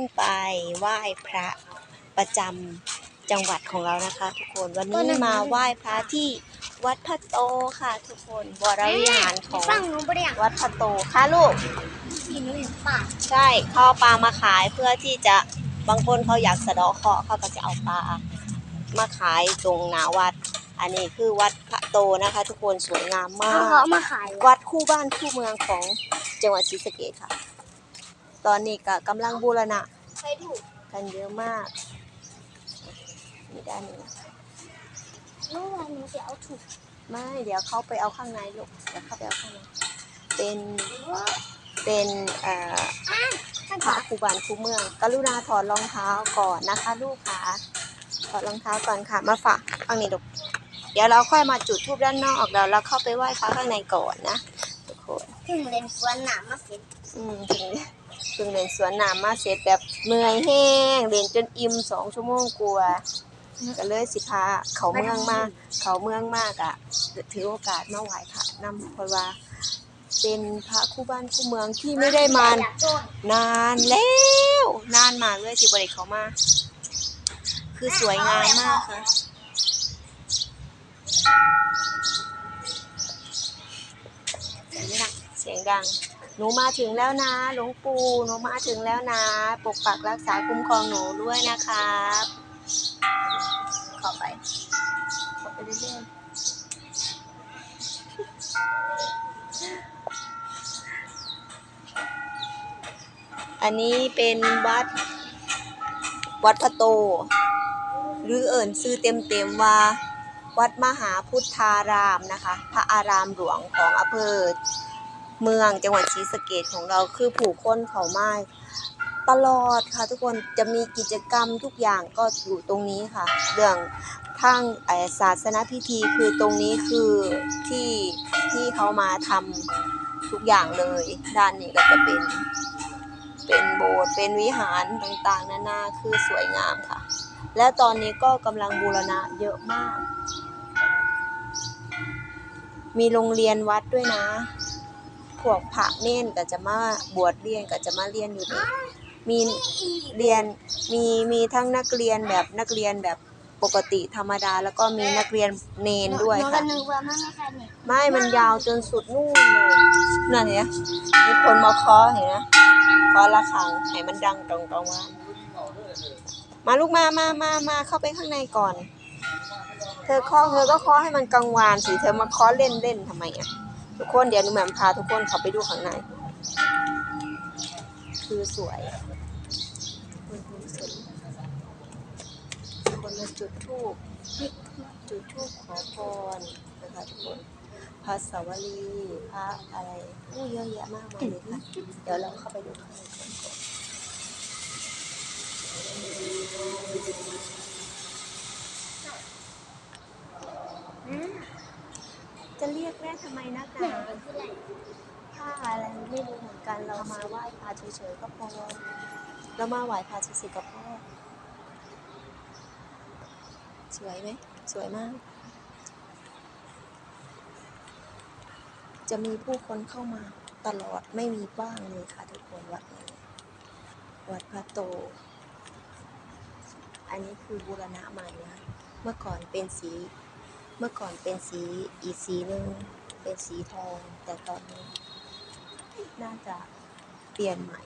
นไปไหว้พระประจำจังหวัดของเรานะคะ ทุกคนวันนี้มาไหว้พระที่วัดพระโตค่ะ ทุกคนวรวิหารของฟังหนูบ่ได้อยากวัดพระโตค่ะลูกกินหนูเห็นปากใช่เขาเอาปลามาขายเพื่อที่จะบางคนเขาอยากสะเดาะเคราะห์เขาก็จะเอาปลามาขายตรงหนาวัด อันนี้คือวัดพระโตนะคะ ทุกคนสวยงามมาเขากเอามาขายวัดคู่บ้านคู่เมืองของจังหวัดศรีสะเกษค่ะ ตอนนี้ก็กำลังบูรณะใครถูกกันเยอะมากมีด้านหนึงเมื่อวานหนูจะเอาถูกไม่เดี๋ยวเขาไปเอาข้างในลูกเดี๋ยวเข้าไปเอาข้างในเป็นเป็นเอ่อท่านพระคะครูบานครูเมือง กรุณาถอดรองเท้าก่อนนะคะ ลูกค่ะถอดรองเท้าก่อนค่ะมาฝากข้างนี้ลูกเดี๋ยวเราค่อยมาจุดธูปด้านนอกเดี๋ยวเราเข้าไปไหว้พระข้างในก่อนนะทุกคนถึงเล่นสวนหนามมาเสร็จอืมถึง ถึงเล่นสวนน้ำมาเสร็จแบบเมื่อยแห้งเล่นจนอิ่มสองชั่วโมงกลัวาก็เลยสิพาเขาเมืองมาเขาเมืองมากอะถือโอกาสมาไหว้พระนำเพราะว่า เป็นพระคู่บ้านคู่เมืองที่ไม่ได้มานนานแล้ว นานมากเลยที่บริเขามา คือสวยงามมากค่ะเสียงดังเสียงดัง หนูมาถึงแล้วนะหลวงปู่หนูมาถึงแล้วนะ ปกปักรักษาคุ้มครองหนูด้วยนะครับ ขอไป ขอไปเรื่อยๆอันนี้เป็นวัด วัดพระโต หรือเอิ่นชื่อเต็มๆว่า วัดมหาพุทธารามนะคะ พระอารามหลวงของอำเภอ เมืองจังหวัดศรีสะเกษของเราคือผู้คนเขามาตลอดค่ะทุกคนจะมีกิจกรรมทุกอย่างก็อยู่ตรงนี้ค่ะ เรื่องทางศาสนพิธีคือตรงนี้คือที่ที่เขามาทำทุกอย่างเลย ด้านนี้ก็จะเป็นเป็นโบสถ์เป็นวิหารต่างๆ นานาคือสวยงามค่ะ และตอนนี้ก็กำลังบูรณะเยอะมาก มีโรงเรียนวัดด้วยนะ พวกพระเน่นก็จะมาบวชเรียนก็จะมาเรียนอยู่นี่มีเรียนมีมีทั้งนักเรียนแบบนักเรียนแบบปกติธรรมดา แล้วก็มีนักเรียนเนนด้วยหนูก็ค่ะนึกว่ามันไม่ใช่เนี่ยไม่มันยาวจนสุดนู่นเลยนั่นเห็นไหมมีคนมาเคาะเห็นไหมเคาะระฆังให้มันดังตรงกลางวานมาลูกมามามามาเข้าไปข้างในก่อน เธอเคาะเธอก็เคาะให้มันกังวานสิเธอมาเคาะเล่นเล่นทำไมอะ ทุกคนเดี๋ยวหนูแหม่มพาทุกคนเข้าไปดูข้างใน คือสวยคนมาจุดธูปจุดธูปขอพรนะคะทุกคนพระสาวรีพระอะไรอู้เยอะแยะมากมายเลยค่ะเดี๋ยวเราเข้าไปดูข้างในก่อนก่อน จะเรียกแม่ทำไมนะคะแม่เป็นผู้าอะไรไม่รู้เหมือนกันเรามาไหว้พระเฉยๆก็พอเรามาไหว้พระเฉยๆก็พอสวยไหมสวยมาก จะมีผู้คนเข้ามาตลอดไม่มีบ้างเลยค่ะทุกคนวัดนี้วัดพระโต อันนี้คือบูรณะใหม่นะเมื่อก่อนเป็นสี เมื่อก่อนเป็นสีอีกสีหนึ่งเป็นสีทอง แต่ตอนนี้ น่าจะเปลี่ยนใหม่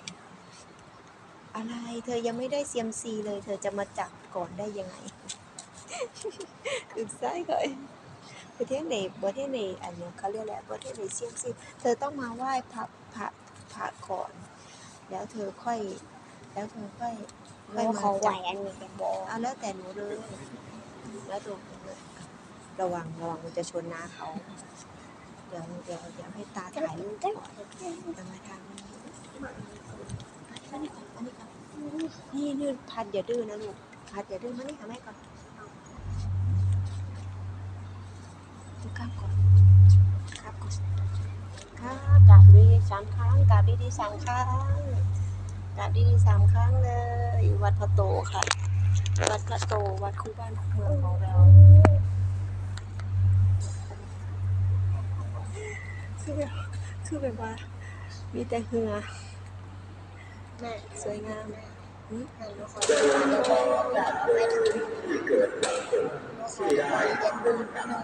อะไรเธอยังไม่ได้เซียมซีเลย เธอจะมาจับก่อนได้ยังไงคือไส้ก่อนประเทศไหนประเทศไหนอันนี้เขาเรียกอะไรประเทศไหนเซียมซีเธอต้องมาไหว้พระพระพระก่อน แล้วเธอค่อย แล้วเธอค่อยหนูขอไหวอันนี้จะบอกเอาแล้วแต่หนูเลยแล้วตัวหนูเลย ระวังระวังมันจะชนหน้าเขา เดี๋ยวเดี๋ยวเดี๋ยวให้ตาถ่ายรูปก่อนจะมาทางนี้อันนี้ก่อนอันนี้ก่อนนี่นี่พัดอย่าดื้อนะลูกพัดอย่าดื้อมานี่หาแม่ก่อนดูกล้ามก่อนครับก่อนครับกราบดีๆสามครั้งกราบดีๆสามครั้งกราบดีๆสามครั้งเลย วัดพระโตค่ะ วัดพระโตวัดคู่บ้านคู่เมืองของเรา คือแบบคือแบบว่า มีแต่เหือแม่สวยงามหหืมให้หนูขอเรียนรู้เดี๋ยวหนูไปทำหนูขอเรียนรู้หนู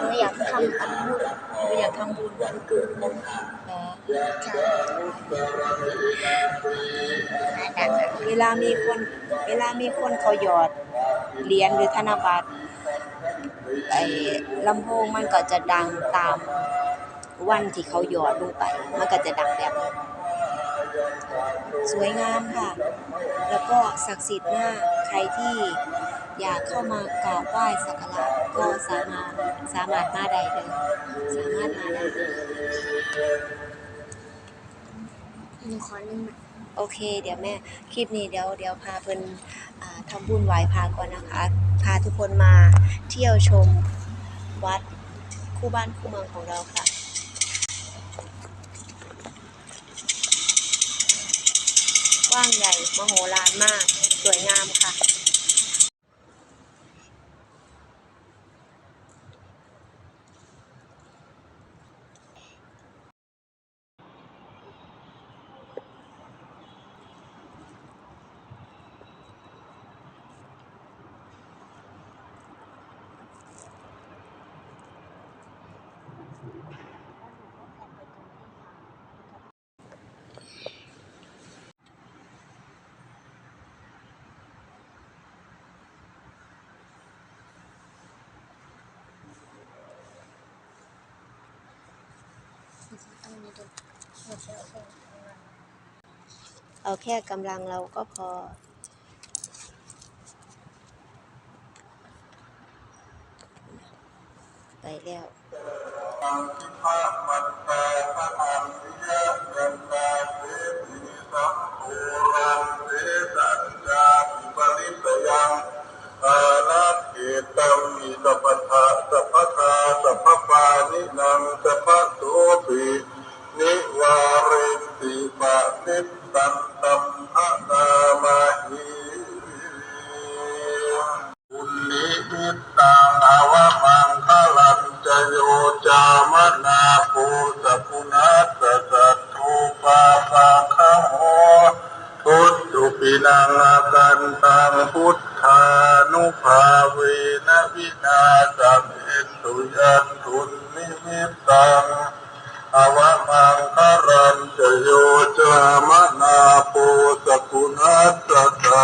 หนูอยากทำอันบุญเราอยากทำบุญวันเกิดเหรอค่ะนั่นน่ะเวลามีคนเวลามีคนเขาหยอดเหรียญหรือธนบัตรไอ้ลำโพงมันก็จะดังตาม วันที่เขาหยอดลงไป มันก็จะดังแบบนี้ สวยงามค่ะ แล้วก็ศักดิ์สิทธิ์มาก ใครที่อยากเข้ามากราบไหว้สักการะก็สามารถสามารถมาได้เลยสามารถมาได้เลยหนูขอหนึ่งโอเค เดี๋ยวแม่คลิปนี้เดี๋ยวเดี๋ยวพาเพิ่นอ่าทำบุญไหว้พระก่อนนะคะ พาทุกคนมาเที่ยวชมวัดคู่บ้านคู่เมืองของเราค่ะ กว้างใหญ่มโหฬารมาก สวยงามค่ะ เอาแค่กำลังเราก็พอ ไปแล้ว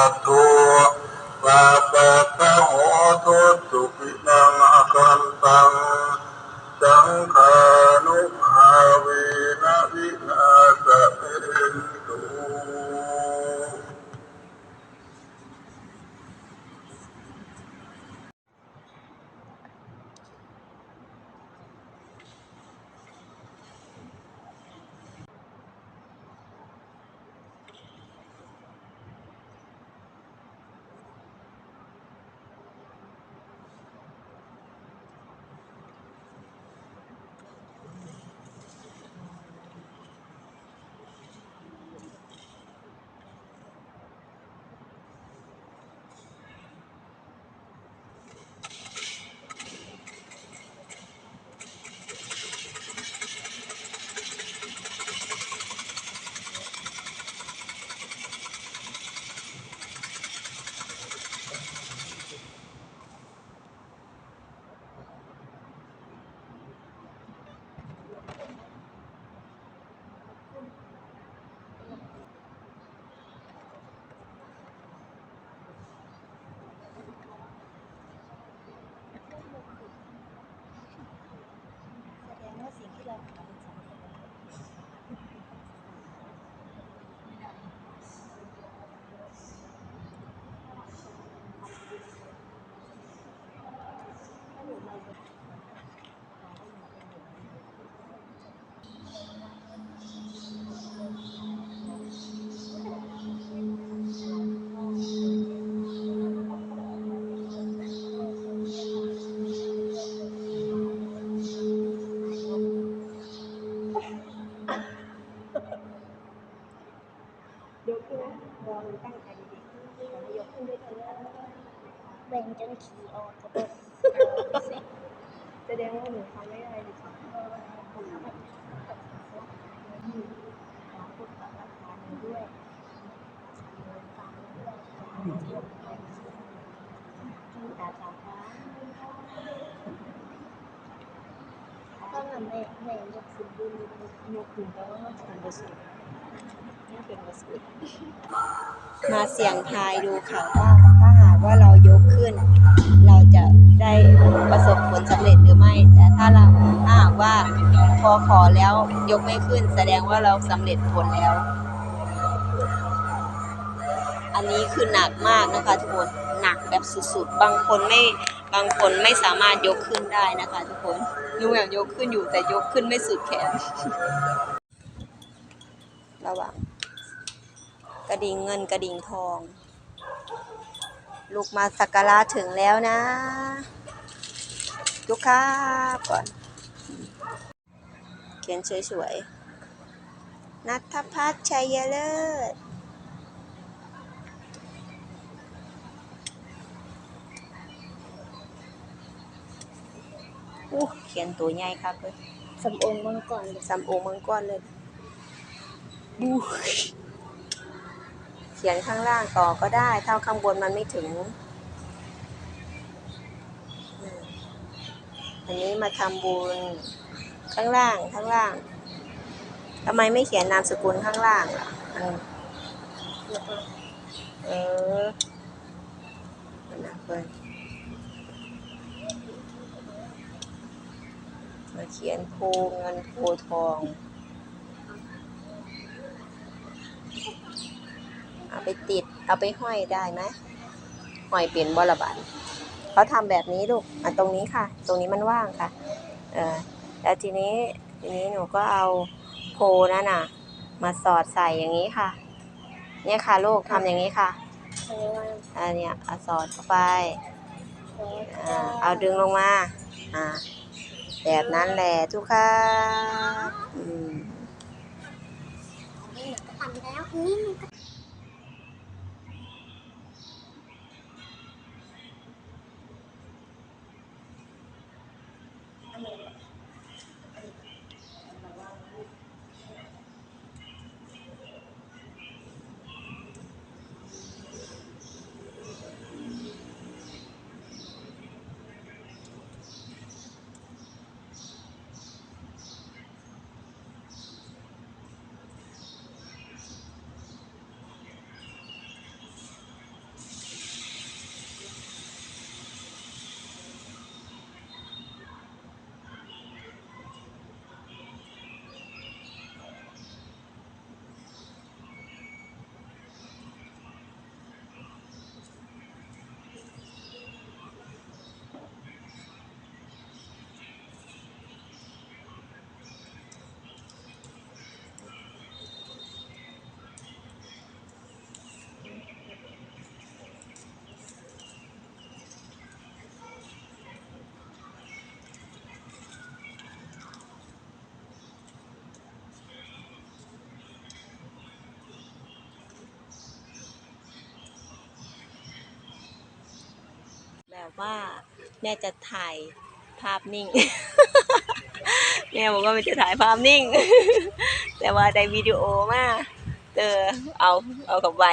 ะสัตถุปาปะทะโหทุสุปินังอากันตังสังขานุภาเวนะวินาศเอนตุ แสดง ว่าสิ่งที่เราทำเป็นสำเร็จแล้วยกขึ้นนะรอมันตั้งใจดีๆขอให้ยกขึ้นด้วยเถอะ แบ่งจนขี่ออกกับรถ แสดงว่าหนูทำไม่ได้ดิค่ะผมทำไม่ได้ขอพุทธรักษาหนูด้วย ตาตาฟ้าก็มันไม่ไม่ยกขึ้นดูยกขึ้นก็ว่า มาเสี่ยงทายดูค่ะว่าถ้าหากว่าเรายกขึ้น เราจะได้ประสบผลสำเร็จหรือไม่ แต่ถ้าเราถ้าหากว่าพอขอแล้วยกไม่ขึ้น แสดงว่าเราสำเร็จผลแล้ว อันนี้คือหนักมากนะคะทุกคนหนักแบบสุดๆ บางคนไม่ บางคนไม่สามารถยกขึ้นได้นะคะทุกคนหนูอยากยกขึ้นอยู่แต่ยกขึ้นไม่สุดแขน ระวังกระดิ่งเงินกระดิ่งทอง ลูกมาสักการะถึงแล้วนะลูกค้าก่อน เขียนสวยๆนัทพัฒน์ชัยเลิศ อู้เขียนตัวใหญ่ครับเลยสำองมังกรเลยสามโองมังกรเลยบูเขียนข้างล่างต่อก็ได้เท่าข้างบนมันไม่ถึงอืมอันนี้มาทำบุญข้างล่างข้างล่างทำไมไม่เขียนนามสกุลข้างล่างล่ะอืมแล้วก็เออมันนะเพื่อน มาเขียนโพเงินโพทองเอาไปติดเอาไปห้อยได้ไหมห้อยเปลี่ยนบอระบาดเขาทำแบบนี้ลูกอะตรงนี้ค่ะ ตรงนี้มันว่างค่ะ เออแล้วทีนี้ทีนี้หนูก็เอาโพนั่นน่ะ มาสอดใส่อย่างนี้ค่ะ เนี่ยค่ะลูกทำอย่างนี้ค่ะอันเนี้ยเอาสอดเข้าไป เอาดึงลงมา อ่า แบบนั้นแหละทุกครับอืมนี่ก็ทำแล้วนี่มันก็ ว่าแม่จะถ่ายภาพนิ่ง แม่บอกว่ามันจะถ่ายภาพนิ่ง แต่ว่าได้วิดีโอมาเออเอาเอากลับไว้